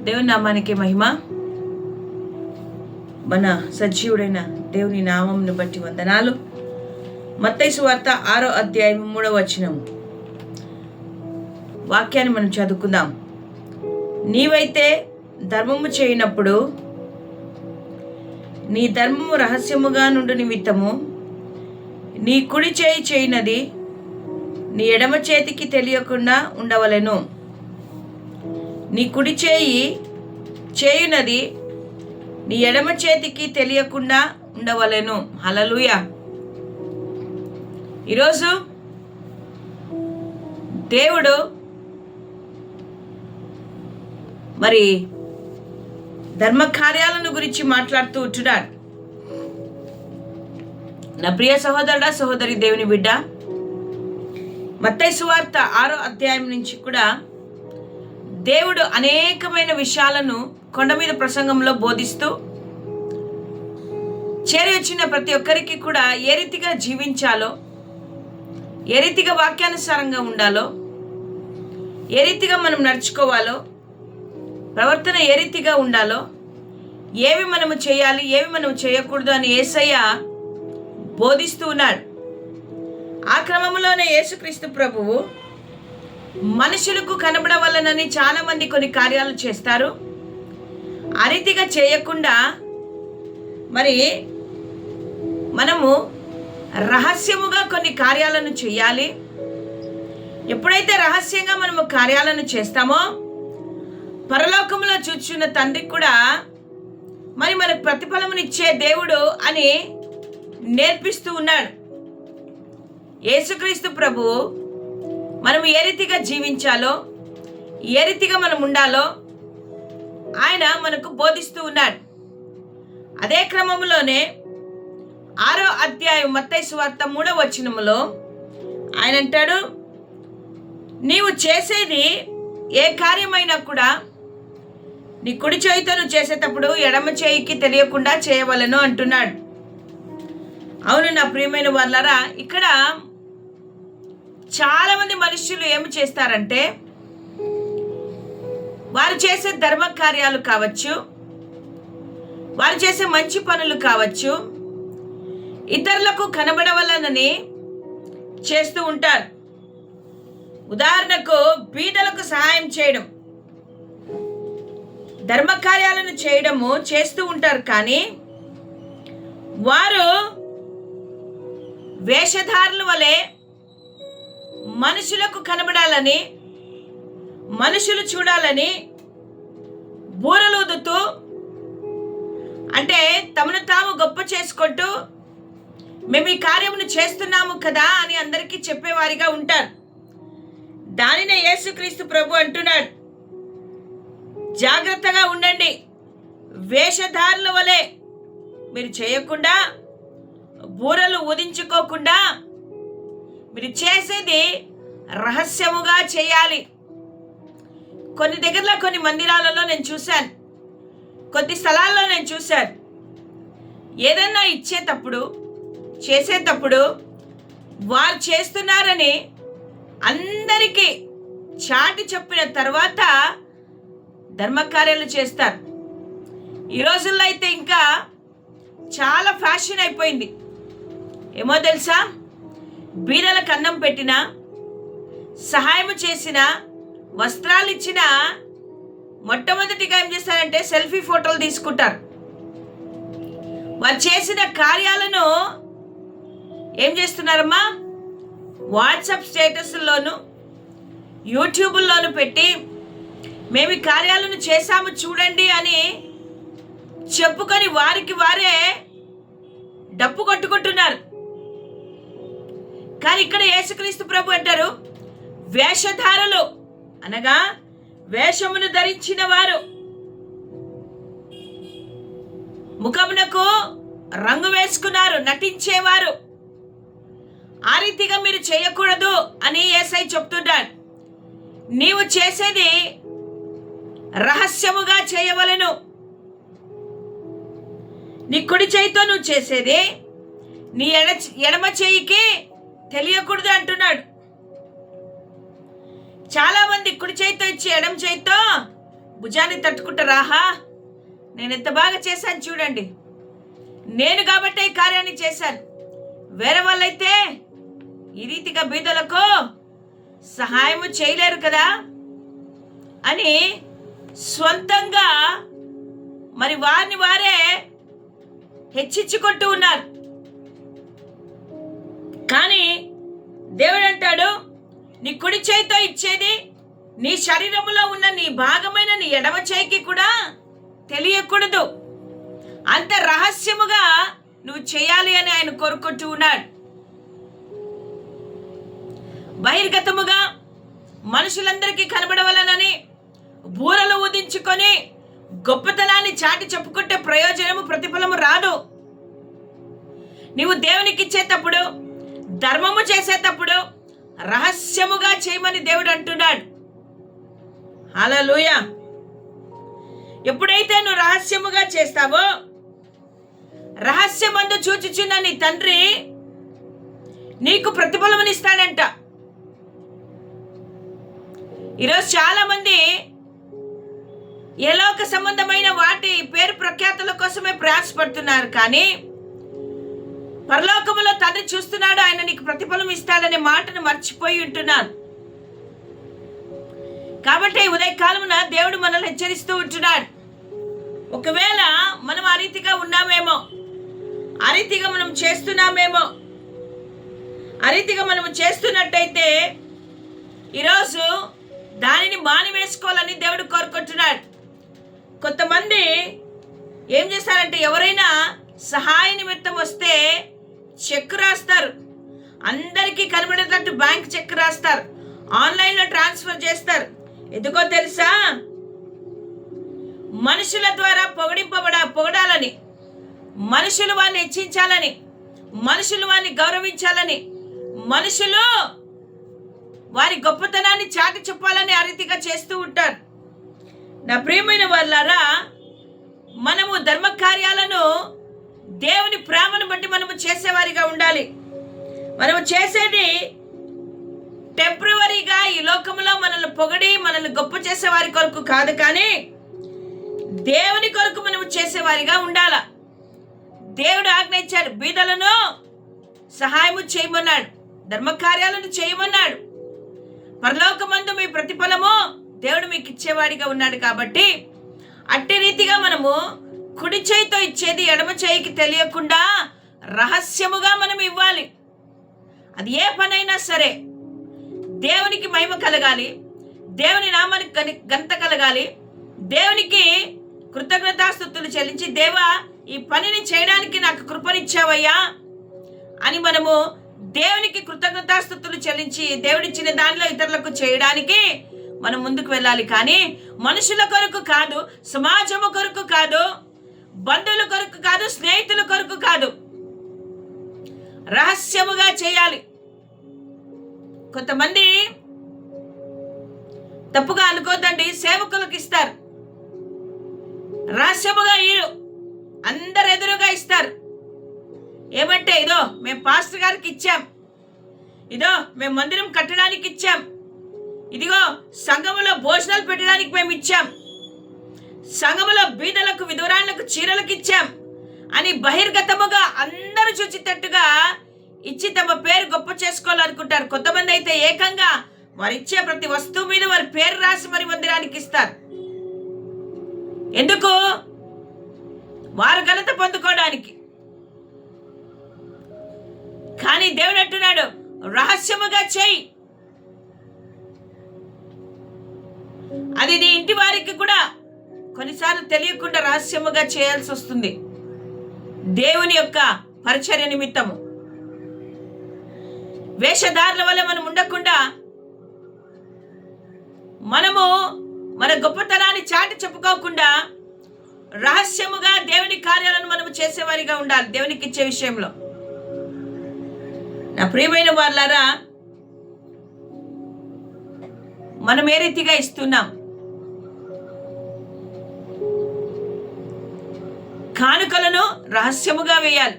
దేవుని నామానికి మహిమ. మన సజీవుడైన దేవుని నామంను బట్టి వందనాలు. మత్తైసు వార్త ఆరో అధ్యాయం మూడవ వచనం వాక్యాన్ని మనం చదువుకుందాం. నీవైతే ధర్మము చేయనప్పుడు నీ ధర్మము రహస్యముగా నుండి నిమిత్తము నీ కుడి చేయి చేయనది నీ ఎడమ చేతికి తెలియకుండా ఉండవలెను. నీ కుడి చేయి చేయునది నీ ఎడమ చేతికి తెలియకుండా ఉండవలెను. హలలుయ ఈరోజు దేవుడు మరి ధర్మ కార్యాలను గురించి మాట్లాడుతూ ఉంటున్నాడు. నా ప్రియ సహోదరుడా సహోదరి దేవుని బిడ్డ మత్తై సువార్త ఆరో అధ్యాయం నుంచి కూడా దేవుడు అనేకమైన విషయాలను కొండ మీద ప్రసంగంలో బోధిస్తూ చేరి వచ్చిన ప్రతి ఒక్కరికి కూడా ఏ రీతిగా జీవించాలో ఏ రీతిగా వాక్యానుసారంగా ఉండాలో ఏ రీతిగా మనం నడుచుకోవాలో ప్రవర్తన ఏ రీతిగా ఉండాలో ఏవి మనము చేయాలి ఏవి మనం చేయకూడదు అని ఏసయ్య బోధిస్తూ ఉన్నాడు. ఆ క్రమంలోనే యేసుక్రీస్తు ప్రభువు మనుషులకు కనబడవలనని చాలా మంది కొన్ని కార్యాలు చేస్తారు. ఆ రీతిగా చేయకుండా మరి మనము రహస్యముగా కొన్ని కార్యాలను చేయాలి. ఎప్పుడైతే రహస్యంగా మనము కార్యాలను చేస్తామో పరలోకంలో చూచున్న తండ్రికి కూడా మరి మనకు ప్రతిఫలమునిచ్చే దేవుడు అని నేర్పిస్తూ ఉన్నాడు. యేసుక్రీస్తు ప్రభు మనం ఏ రీతిగా జీవించాలో ఏ రీతిగా మనం ఉండాలో ఆయన మనకు బోధిస్తూ ఉన్నాడు. అదే క్రమంలోనే ఆరో అధ్యాయం మత్తైసు వార్త మూడవ వచనములో ఆయన అంటాడు నీవు చేసేది ఏ కార్యమైనా కూడా నీ కుడి చేయితో నువ్వు చేసేటప్పుడు ఎడమ చేయికి తెలియకుండా చేయవలను అంటున్నాడు. అవును నా ప్రియమైన వాళ్ళరా ఇక్కడ చాలామంది మనుషులు ఏమి చేస్తారంటే వారు చేసే ధర్మ కార్యాలు కావచ్చు వారు చేసే మంచి పనులు కావచ్చు ఇతరులకు కనబడవలనని చేస్తూ ఉంటారు. ఉదాహరణకు బీదలకు సహాయం చేయడం. ధర్మ కార్యాలను చేయడము చేస్తూ ఉంటారు కానీ వారు వేషధారుల వలె మనుషులకు కనబడాలని మనుషులు చూడాలని బూరలూదుతూ అంటే తమను తాము గొప్ప చేసుకుంటూ మేము ఈ కార్యమును చేస్తున్నాము కదా అని అందరికీ చెప్పేవారిగా ఉంటారు. దానినే యేసుక్రీస్తు ప్రభు అంటున్నాడు. జాగ్రత్తగా ఉండండి. వేషధారుల వలె మీరు చేయకుండా బూరలు ఉదించుకోకుండా మీరు చేసేది రహస్యముగా చేయాలి. కొన్ని దగ్గరలో కొన్ని మందిరాలలో నేను చూశాను. కొద్ది స్థలాల్లో నేను చూశాను. ఏదన్నా ఇచ్చేటప్పుడు చేసేటప్పుడు వారు చేస్తున్నారని అందరికీ చాటి చెప్పిన తర్వాత ధర్మకార్యాలు చేస్తారు. ఈ రోజుల్లో అయితే ఇంకా చాలా ఫ్యాషన్ అయిపోయింది. ఏమో తెలుసా? బీదల కన్నం పెట్టిన సహాయం చేసిన వస్త్రాలు ఇచ్చిన మొట్టమొదటిగా ఏం చేస్తారంటే సెల్ఫీ ఫోటోలు తీసుకుంటారు. వారు చేసిన కార్యాలను ఏం చేస్తున్నారమ్మా? వాట్సాప్ స్టేటస్లోను యూట్యూబ్లోను పెట్టి మేము ఈ కార్యాలను చేశాము చూడండి అని చెప్పుకొని వారికి వారే డప్పు కొట్టుకుంటున్నారు. కానీ ఇక్కడ యేసుక్రీస్తు ప్రభు అంటారు వేషధారులు అనగా వేషమును ధరించిన వారు. ముఖమునకు రంగు వేసుకున్నారు నటించేవారు. ఆ రీతిగా మీరు చేయకూడదు అని ఏసై చెప్తున్నాడు నీవు చేసేది రహస్యముగా చేయవలెను. నీ కుడి చేయితో నువ్వు చేసేది నీ ఎడ ఎడమ చేయికి తెలియకూడదు అంటున్నాడు. చాలా మంది కుడి చేయితో ఇచ్చి ఎడం చేయితో భుజాన్ని తట్టుకుంటా రాహా నేను ఎంత బాగా చేశాను చూడండి. నేను కాబట్టి ఈ కార్యాన్ని చేశాను. వేరే వాళ్ళైతే ఈ రీతిగా బీదలకు సహాయము చేయలేరు కదా? అని సొంతంగా మరి వారిని వారే హెచ్చించుకుంటూ ఉన్నారు. కానీ దేవుడు అంటాడు నీ కుడి చేయితో ఇచ్చేది నీ శరీరంలో ఉన్న నీ భాగమైన నీ ఎడమ చేయికి కూడా తెలియకూడదు. అంత రహస్యముగా నువ్వు చేయాలి అని ఆయన కోరుకుంటూ ఉన్నాడు. బహిర్గతముగా మనుషులందరికీ కనబడవలనని బూరలు ఊదించుకొని గొప్పతనాన్ని చాటి చెప్పుకుంటే ప్రయోజనము ప్రతిఫలము రాదు. నీవు దేవునికి ఇచ్చేటప్పుడు ధర్మము చేసేటప్పుడు రహస్యముగా చేయమని దేవుడు అంటున్నాడు. అలా లూయ ఎప్పుడైతే నువ్వు రహస్యముగా చేస్తావో రహస్యమందు చూచుచున్న నీ తండ్రి నీకు ప్రతిఫలమనిస్తాడంట. ఈరోజు చాలా మంది ఒక సంబంధమైన వాటి పేరు ప్రఖ్యాతుల కోసమే ప్రయాసపడుతున్నారు కానీ పరలోకములో తండ్రి చూస్తున్నాడు ఆయన నీకు ప్రతిఫలం ఇస్తాడనే మాటను మర్చిపోయి ఉంటున్నాను. కాబట్టి ఉదయకాలమున దేవుడు మనల్ని హెచ్చరిస్తూ ఉంటున్నాడు. ఒకవేళ మనం ఆ రీతిగా ఉన్నామేమో ఆ రీతిగా మనం చేస్తున్నామేమో ఆ రీతిగా మనం చేస్తున్నట్టయితే ఈరోజు దానిని మానివేసుకోవాలని దేవుడు కోరుకుంటున్నాడు. కొంతమంది ఏం చేస్తారంటే ఎవరైనా సహాయ నిమిత్తం వస్తే చెక్ రాస్తారు. అందరికీ కనబడేటట్టు బ్యాంక్ చెక్ రాస్తారు. ఆన్లైన్లో ట్రాన్స్ఫర్ చేస్తారు. ఎందుకో తెలుసా? మనుషుల ద్వారా పొగిడింపబడ పొగడాలని మనుషులు వారిని హెచ్చించాలని మనుషులు వారిని గౌరవించాలని మనుషులు వారి గొప్పతనాన్ని చాటి చెప్పాలని ఆ రీతిగా చేస్తూ ఉంటారు. నా ప్రియమైన వాళ్ళారా మనము ధర్మకార్యాలు దేవుని ప్రేమను బట్టి మనము చేసేవారిగా ఉండాలి. మనము చేసేది టెంపరీగా ఈ లోకంలో మనల్ని పొగిడి మనల్ని గొప్ప చేసేవారి కొరకు కాదు కానీ దేవుని కొరకు మనము చేసేవారిగా ఉండాల. దేవుడు ఆజ్ఞ ఇచ్చాడు బీదలను సహాయము చేయమన్నాడు ధర్మకార్యాలను చేయమన్నాడు. పరలోకమందు మీ ప్రతిఫలము దేవుడు మీకు ఇచ్చేవాడిగా ఉన్నాడు కాబట్టి అట్టి రీతిగా మనము కుడి చేయితో ఇచ్చేది ఎడమ చేయికి తెలియకుండా రహస్యముగా మనం ఇవ్వాలి. అది ఏ పనైనా సరే దేవునికి మహిమ కలగాలి దేవుని నామానికి గని- గంత కలగాలి దేవునికి కృతజ్ఞతాస్థుతులు చెల్లించి దేవా ఈ పనిని చేయడానికి నాకు కృపనిచ్చావయ్యా అని మనము దేవునికి కృతజ్ఞతాస్థుతులు చెల్లించి దేవుడిచ్చిన దానిలో ఇతరులకు చేయడానికి మనం ముందుకు వెళ్ళాలి. కానీ మనుషుల కొరకు కాదు సమాజము కొరకు కాదు బంధువుల కొరకు కాదు స్నేహితుల కొరకు కాదు. రహస్యముగా చేయాలి. కొంతమంది తప్పుగా అనుకోద్దండి సేవకులకు ఇస్తారు. రహస్యముగా ఈరు అందరు ఎదురుగా ఇస్తారు. ఏమంటే ఇదో మేము పాస్టర్ గారికి ఇచ్చాం. ఇదో మేము మందిరం కట్టడానికి ఇచ్చాం ఇదిగో సంఘములో భోజనాలు పెట్టడానికి మేము ఇచ్చాం సంఘములో బీదలకు విధురాలకు చీరలకు ఇచ్చాం అని బహిర్గతముగా అందరూ చూచితట్టుగా ఇచ్చి తమ పేరు గొప్ప చేసుకోవాలనుకుంటారు. కొంతమంది అయితే ఏకంగా వారు ఇచ్చే ప్రతి వస్తువు మీద వారి పేరు రాసి మరి మందిరానికి ఇస్తారు. ఎందుకు? వారు ఘనత పొందుకోవడానికి. కానీ దేవుడు అంటున్నాడు రహస్యముగా చేయి. అది నీ ఇంటి వారికి కూడా కొన్నిసార్లు తెలియకుండా రహస్యముగా చేయాల్సి వస్తుంది. దేవుని యొక్క పరిచర్య నిమిత్తము. వేషధారుల వల్ల మనం ఉండకుండా మనము మన గొప్పతనాన్ని చాటి చెప్పుకోకుండా రహస్యముగా దేవుని కార్యాలను మనము చేసేవారిగా ఉండాలి దేవునికి ఇచ్చే విషయంలో. నా ప్రియమైన వాళ్ళారా మనం ఏ రీతిగా ఇస్తున్నాం? కానుకలను రహస్యముగా వేయాలి.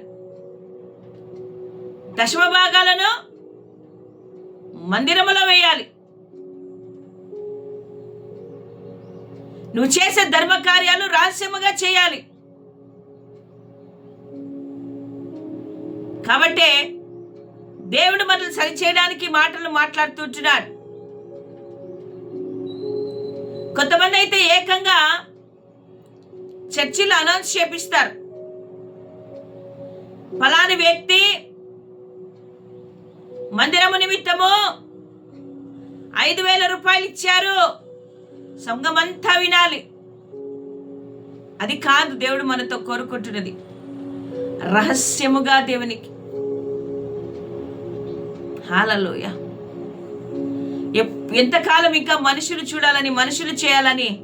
దశమ భాగాలను మందిరములో వేయాలి. నువ్వు చేసే ధర్మ కార్యాలు రహస్యముగా చేయాలి. కాబట్టి దేవుడు మనల్ని సరిచేయడానికి మాటలు మాట్లాడుతుంటున్నాడు కొంతమంది అయితే ఏకంగా చర్చిలో అనౌన్స్ చేపిస్తారు. ఫలాని వ్యక్తి మందిరము నిమిత్తము ఐదు వేల రూపాయలు ఇచ్చారు. సంఘమంతా వినాలి. అది కాదు దేవుడు మనతో కోరుకుంటున్నది. రహస్యముగా దేవునికి. హాలలోయ. ఎప్- ఎంతకాలం ఇంకా మనుషులు చూడాలని మనుషులు చేయాలని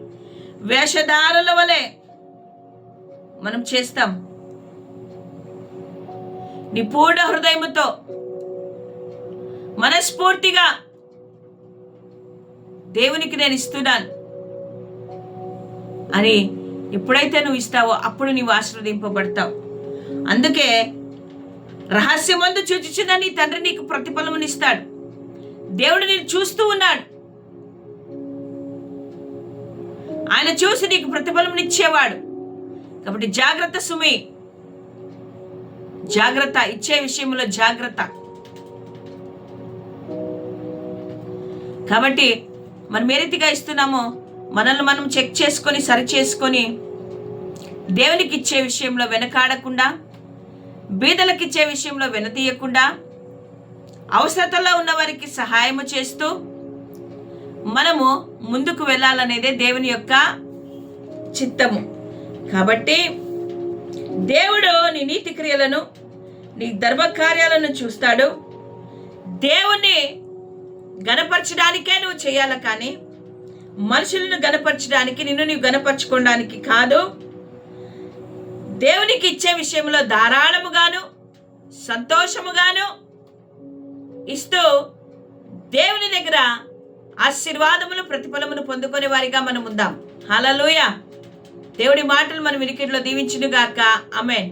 వేషధారుల వలె మనం చేస్తాం. నీ పూర్ణ హృదయముతో మనస్ఫూర్తిగా దేవునికి నేను ఇస్తున్నాను. అని ఎప్పుడైతే నువ్వు ఇస్తావో అప్పుడు నీవు ఆశీర్వదింపబడతావు. అందుకే రహస్యమందు చూచుచున్న నీ తండ్రి నీకు ప్రతిఫలమునిస్తాడు దేవుడు నేను చూస్తూ ఉన్నాడు. ఆయన చూసి నీకు ప్రతిఫలమునిచ్చేవాడు కాబట్టి జాగ్రత్త సుమి. జాగ్రత్త ఇచ్చే విషయంలో జాగ్రత్త. కాబట్టి మనం ఏ రీతిగా ఇస్తున్నామో మనల్ని మనం చెక్ చేసుకొని సరి చేసుకొని దేవునికి ఇచ్చే విషయంలో వెనకాడకుండా బీదలకు ఇచ్చే విషయంలో వెనతీయకుండా అవసరతలో ఉన్న వారికి సహాయము చేస్తూ మనము ముందుకు వెళ్ళాలనేదే దేవుని యొక్క చిత్తము. కాబట్టి దేవుడు నీ నీతి క్రియలను నీ ధర్మకార్యాలను చూస్తాడు. దేవుణ్ణి గనపరచడానికే నువ్వు చేయాలి కానీ మనుషులను గనపరచడానికి నిన్ను నీవు గనపరచుకోవడానికి కాదు. దేవునికి ఇచ్చే విషయంలో ధారాళముగాను సంతోషముగాను ఇస్తూ దేవుని దగ్గర ఆశీర్వాదములు ప్రతిఫలమును పొందుకునే వారిగా మనం ఉందాం. హలలుయ దేవుడి మాటలు మనం వినికిట్లో దీవించునుగాక. అమెన్